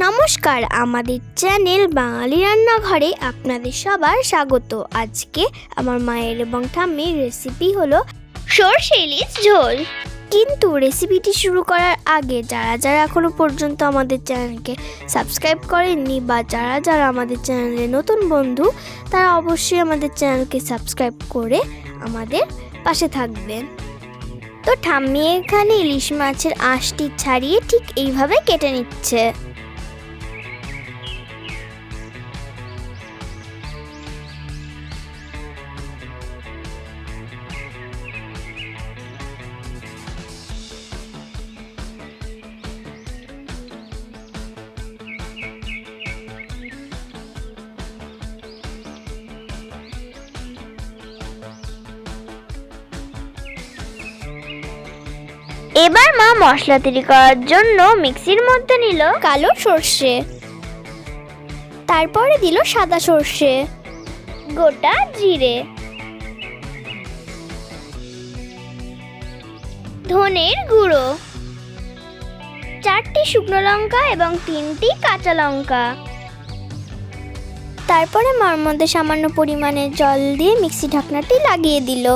নমস্কার, আমাদের চ্যানেল বাঙালি রান্নাঘরে আপনাদের সবার স্বাগত। আজকে আমার মায়ের এবং ঠাম্মির রেসিপি হলো সর্ষে ইলিশ ঝোল। কিন্তু রেসিপিটি শুরু করার আগে যারা যারা এখনও পর্যন্ত আমাদের চ্যানেলকে সাবস্ক্রাইব করেননি বা যারা যারা আমাদের চ্যানেলে নতুন বন্ধু, তারা অবশ্যই আমাদের চ্যানেলকে সাবস্ক্রাইব করে আমাদের পাশে থাকবেন। তো ঠাম্মি এখানে ইলিশ মাছের আঁশটি ছাড়িয়ে ঠিক এইভাবে কেটে নিচ্ছে। এবার মা মশলা তৈরি করার জন্য মিক্সির মধ্যে নিল কালো সর্ষে। তারপরে দিল সাদা সর্ষে। গোটা জিরে। ধনের গুঁড়ো। চারটি শুকনো লঙ্কা এবং তিনটি কাঁচা লঙ্কা। তারপরে মার মধ্যে সামান্য পরিমাণে জল দিয়ে মিক্সি ঢাকনাটি লাগিয়ে দিল।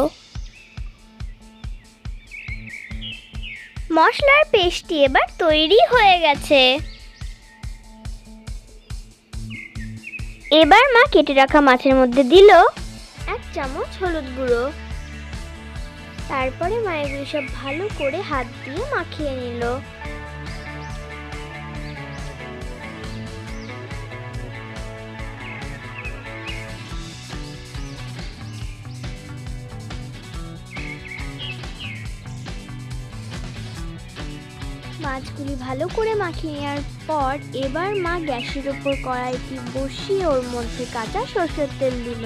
মশলার পেস্টটি এবার তৈরি হয়ে গেছে। এবার মা কেটে রাখা মাছের মধ্যে দিল এক চামচ হলুদ গুঁড়ো। তারপরে মা এগুলি সব ভালো করে হাত দিয়ে মাখিয়ে নিল। মাছগুলি ভালো করে মাখিয়ে নেওয়ার পর এবার মা গ্যাসের ওপর কড়াইটি বসিয়ে ওর মধ্যে কাঁচা সর্ষের তেল দিল।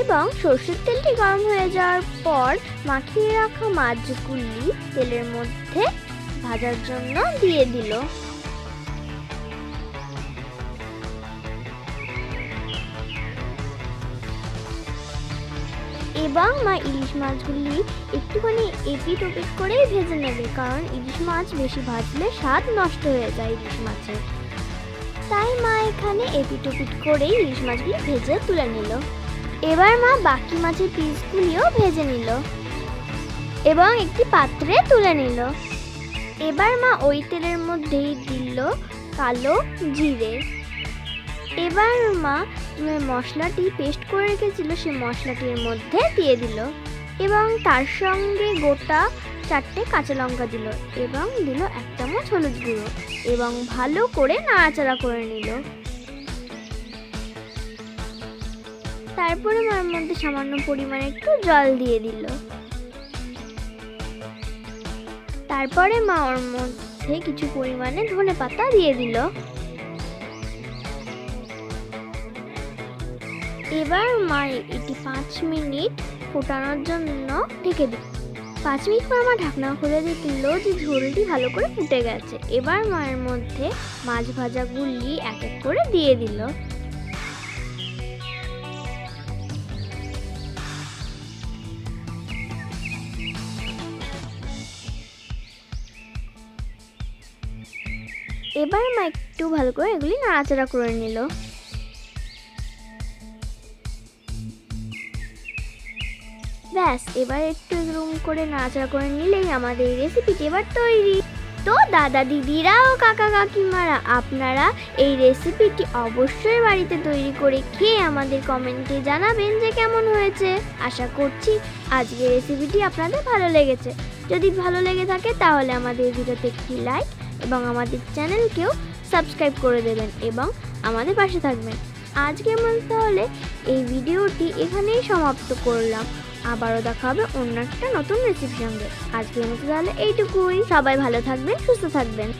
এবং সর্ষের তেলটি গরম হয়ে যাওয়ার পর মাখিয়ে রাখা মাছগুলি তেলের মধ্যে ভাজার জন্য দিয়ে দিল। এবং মা ইলিশ মাছগুলি একটুখানি এপিট ওপিট করেই ভেজে নেবে, কারণ ইলিশ মাছ বেশি ভাজলে স্বাদ নষ্ট হয়ে যায় ইলিশ মাছের। তাই মা এখানে এপিট ওপিট করেই ইলিশ মাছগুলি ভেজে তুলে নিল। এবার মা বাকি মাছের পিসগুলিও ভেজে নিল এবং একটি পাত্রে তুলে নিল। এবার মা ওই তেলের মধ্যেই দিল কালো জিরে। এবার মা যে মশলাটি পেস্ট করে রেখেছিল সে মশলাটির মধ্যে দিয়ে দিল এবং তার সঙ্গে গোটা চারটে কাঁচা লঙ্কা দিল এবং দিল এক চামচ হলুদ গুঁড়ো এবং ভালো করে নাড়াচাড়া করে নিল। তারপরে মার মধ্যে সামান্য পরিমাণে একটু জল দিয়ে দিল। তারপরে মা ওর মধ্যে কিছু পরিমাণে ধনে পাতা দিয়ে দিল। এবার মা এটি পাঁচ মিনিট ফোটানোর জন্য ঢেকে দিল পাঁচ মিনিট পর মা ঢাকনা খুলে দেখল যে ঝোলটি ভালো করে ফুটে গেছে। এবার মায়ের মধ্যে মাছ ভাজাগুলি এক এক করে দিয়ে দিল। এবার মা একটু ভালো করে এগুলি নাড়াচাড়া করে নিল। ব্যাস, এবার একটু রুম করে নাড়াচাড়া করে নিলেই আমাদের এই রেসিপিটি এবার তৈরি। তো দাদা দিদিরা ও কাকা কাকিমারা, আপনারা এই রেসিপিটি অবশ্যই বাড়িতে তৈরি করে খেয়ে আমাদের কমেন্টে জানাবেন যে কেমন হয়েছে। আশা করছি আজকের রেসিপিটি আপনাদের ভালো লেগেছে। যদি ভালো লেগে থাকে তাহলে আমাদের ভিডিওতে একটি লাইক এবং আমাদের চ্যানেলকেও সাবস্ক্রাইব করে দেবেন এবং আমাদের পাশে থাকবেন। আজকের মতো তাহলে? এই ভিডিওটি এখানেই সমাপ্ত করলাম। আবারও দেখা হবে অন্য একটা নতুন রেসিপির সঙ্গে। আজকের মতো তাহলে এইটুকুই। সবাই ভালো থাকবেন, সুস্থ থাকবেন।